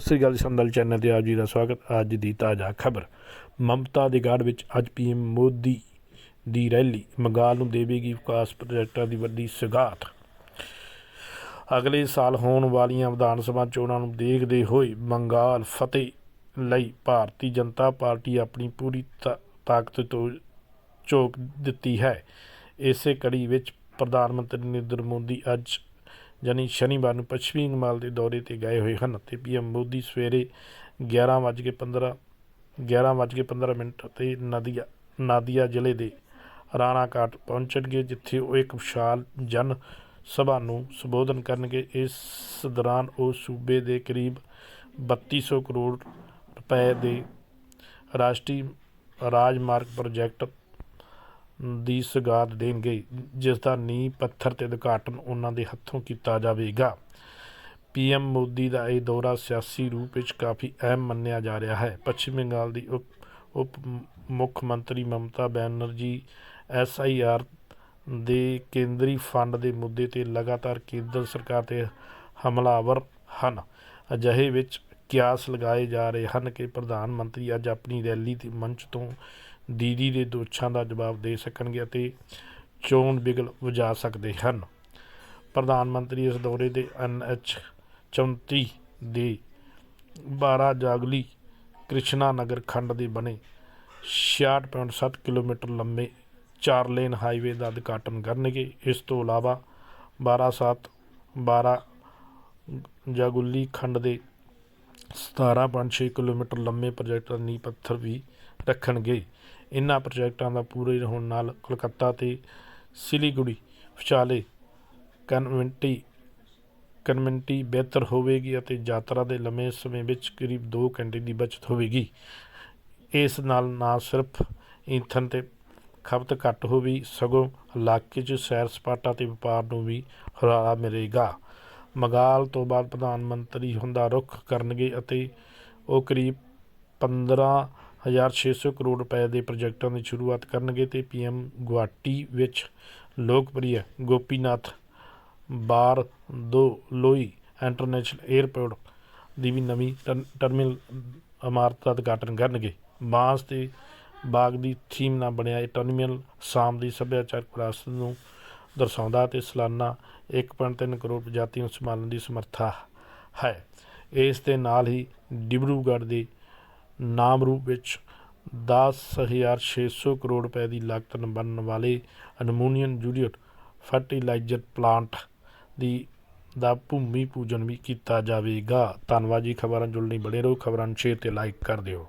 ਸਤਿ ਸ੍ਰੀ ਅਕਾਲ ਸੰਦਲ channel ਤੇ ਆਪ ਜੀ ਦਾ ਸਵਾਗਤ, ਅੱਜ ਦੀ ਤਾਜ਼ਾ ਖਬਰ। ਮਮਤਾ ਦੇ ਗਾੜ ਵਿੱਚ ਅੱਜ ਪੀਐਮ ਮੋਦੀ ਦੀ ਰੈਲੀ ਬੰਗਾਲ ਨੂੰ ਦੇਵੇਗੀ ਵਿਕਾਸ ਪ੍ਰੋਜੈਕਟਾਂ ਦੀ ਵੱਡੀ ਸਗਾਤ। ਅਗਲੇ ਸਾਲ ਹੋਣ ਵਾਲੀਆਂ ਵਿਧਾਨ ਸਭਾ ਚੋਣਾਂ ਨੂੰ ਦੇਖਦੇ ਹੋਏ ਬੰਗਾਲ ਫਤਿਹ ਲਈ ਭਾਰਤੀ ਜਨਤਾ ਪਾਰਟੀ ਆਪਣੀ ਪੂਰੀ ਤਾ- ਤਾਕਤ ਤੋਂ ਝੋਕ ਦਿੱਤੀ ਹੈ। ਇਸੇ ਕੜੀ ਵਿੱਚ ਪ੍ਰਧਾਨ ਮੰਤਰੀ ਨਰਿੰਦਰ ਮੋਦੀ ਅੱਜ ਯਾਨੀ ਸ਼ਨੀਵਾਰ ਨੂੰ ਪੱਛਮੀ ਬੰਗਾਲ ਦੇ ਦੌਰੇ ਤੇ ਗਏ ਹੋਏ ਹਨ ਤੇ ਪੀਐਮ ਮੋਦੀ ਸਵੇਰੇ 11:15 11:15 ਮਿੰਟ ਤੇ ਨਦੀਆ, ਨਾਦੀਆ ਜ਼ਿਲ੍ਹੇ ਦੇ ਰਾਣਾ ਘਾਟ ਪਹੁੰਚਣਗੇ, ਜਿੱਥੇ ਉਹ ਇੱਕ ਵਿਸ਼ਾਲ ਜਨ ਸਭਾ ਨੂੰ ਸੰਬੋਧਨ ਕਰਨਗੇ। ਇਸ ਦੌਰਾਨ ਉਹ ਸੂਬੇ ਦੇ ਕਰੀਬ 3200 ਕਰੋੜ ਰੁਪਏ ਦੇ ਰਾਸ਼ਟਰੀ ਰਾਜਮਾਰਗ ਪ੍ਰੋਜੈਕਟ ਦੀ ਸੁਗਾਤ ਦੇਣਗੇ, ਜਿਸ ਦਾ ਨੀਂਹ ਪੱਥਰ ਤੇ ਉਦਘਾਟਨ ਉਹਨਾਂ ਦੇ ਹੱਥੋਂ ਕੀਤਾ ਜਾਵੇਗਾ। ਪੀਐਮ ਮੋਦੀ ਦਾ ਇਹ ਦੌਰਾ ਸਿਆਸੀ ਰੂਪ ਵਿੱਚ ਕਾਫੀ ਅਹਿਮ ਮੰਨਿਆ ਜਾ ਰਿਹਾ ਹੈ। ਪੱਛਮੀ ਬੰਗਾਲ ਦੀ ਉਪ ਉਪ ਮੁੱਖ ਮੰਤਰੀ ਮਮਤਾ ਬੈਨਰਜੀ ਐਸਆਈਆਰ ਦੇ ਕੇਂਦਰੀ ਫੰਡ ਦੇ ਮੁੱਦੇ ਤੇ ਲਗਾਤਾਰ ਕੇਂਦਰ ਸਰਕਾਰ ਤੇ ਹਮਲਾਵਰ ਹਨ। ਅਜਿਹੇ ਵਿੱਚ ਕਿਆਸ ਲਗਾਏ ਜਾ ਰਹੇ ਹਨ ਕਿ ਪ੍ਰਧਾਨ ਮੰਤਰੀ ਅੱਜ ਆਪਣੀ ਰੈਲੀ ਦੇ ਮੰਚ ਤੋਂ ਦੀਦੀ ਦੇ ਦੋਸ਼ਾਂ ਦਾ ਜਵਾਬ ਦੇ ਸਕਣਗੇ ਅਤੇ ਚੋਣ ਬਿਗਲ ਵਜਾ ਸਕਦੇ ਹਨ। ਪ੍ਰਧਾਨ ਮੰਤਰੀ ਇਸ ਦੌਰੇ ਦੇ ਐਨਐਚ 34 ਦੇ 12 ਜਾਗਲੀ ਕ੍ਰਿਸ਼ਨਾ ਨਗਰ ਖੰਡ ਦੇ ਬਣੇ 66.7 ਕਿਲੋਮੀਟਰ ਲੰਮੇ ਚਾਰ ਲੇਨ ਹਾਈਵੇ ਦਾ ਉਦਘਾਟਨ ਕਰਨਗੇ। ਇਸ ਤੋਂ ਇਲਾਵਾ 12 12 ਜਾਗੁਲੀ ਖੰਡ ਦੇ 17.6 ਕਿਲੋਮੀਟਰ ਲੰਮੇ ਪ੍ਰੋਜੈਕਟ ਦਾ ਨੀਂਹ ਪੱਥਰ ਵੀ ਰੱਖਣਗੇ। ਇਨ੍ਹਾਂ ਪ੍ਰੋਜੈਕਟਾਂ ਦਾ ਪੂਰੇ ਹੋਣ ਨਾਲ ਕੋਲਕਾਤਾ ਅਤੇ ਸਿਲੀਗੁੜੀ ਵਿਚਾਲੇ ਕਨਵੈਂਟੀ ਕਨਵੈਂਟੀ ਬਿਹਤਰ ਹੋਵੇਗੀ ਅਤੇ ਯਾਤਰਾ ਦੇ ਲੰਮੇ ਸਮੇਂ ਵਿੱਚ ਕਰੀਬ 2 ਘੰਟੇ ਦੀ ਬਚਤ ਹੋਵੇਗੀ। ਇਸ ਨਾਲ ਨਾ ਸਿਰਫ ਈਂਧਨ ਤੇ ਖਪਤ ਘੱਟ ਹੋਵੇ ਸਗੋਂ ਇਲਾਕੇ 'ਚ ਸੈਰ ਸਪਾਟਾ ਤੇ ਵਪਾਰ ਨੂੰ ਵੀ ਹੁਲਾਰਾ ਮਿਲੇਗਾ। ਮਗਾਲ ਤੋਂ ਬਾਅਦ ਪ੍ਰਧਾਨ ਮੰਤਰੀ ਹੁੰਦਾ ਰੁਖ ਕਰਨਗੇ ਅਤੇ ਉਹ ਕਰੀਬ 15600 ਕਰੋੜ ਰੁਪਏ ਦੇ ਪ੍ਰੋਜੈਕਟਾਂ ਦੀ ਸ਼ੁਰੂਆਤ ਕਰਨਗੇ ਤੇ ਪੀਐਮ ਗੁਆਟੀ ਵਿੱਚ ਲੋਕਪ੍ਰਿਯ ਗੋਪੀਨਾਥ ਬਾਰ ਦੋ ਲੋਈ ਇੰਟਰਨੈਸ਼ਨਲ 에ਅਰਪੋਰਟ ਦੀ ਵੀ ਨਵੀਂ ਟਰ- ਟਰਮੀਨਲ ਇਮਾਰਤ ਦਾ ਉਦਘਾਟਨ ਕਰਨਗੇ। ਬਾਂਸ ਤੇ ਬਾਗ ਦੀ ਥੀਮ ਨਾਲ ਬਣਿਆ ਇਹ ਟਰਮੀਨਲ ਸ਼ਾਮ ਦੀ ਸੱਭਿਆਚਾਰਕ ਵਿਰਾਸਤ ਨੂੰ ਦਰਸਾਉਂਦਾ ਤੇ ਸਾਲਾਨਾ 1.3 ਕਰੋੜ ਪ੍ਰਜਾਤੀਆਂ ਨੂੰ ਸੰਭਾਲਣ ਦੀ ਸਮਰੱਥਾ ਹੈ। ਇਸ ਦੇ ਨਾਲ ਹੀ ਡਿਬਰੂਗੜ੍ਹ ਦੇ ਨਾਮ ਰੂਪ ਵਿੱਚ 10600 ਕਰੋੜ ਰੁਪਏ ਦੀ ਲਾਗਤ ਨਾਲ ਬਣਨ ਵਾਲੇ ਅਨਮੋਨੀਅਮ ਜੂਲੀਅਟ ਫਰਟੀਲਾਈਜ਼ਰ ਪਲਾਂਟ ਦੀ ਦਾ ਭੂਮੀ ਪੂਜਨ ਵੀ ਕੀਤਾ ਜਾਵੇਗਾ। ਧੰਨਵਾਦ ਜੀ, ਖਬਰਾਂ ਜੁੜਨ ਬਣੇ ਰਹੋ, ਖਬਰਾਂ ਨੂੰ ਸ਼ੇਅਰ ਤੇ ਲਾਈਕ ਕਰ ਦਿਓ।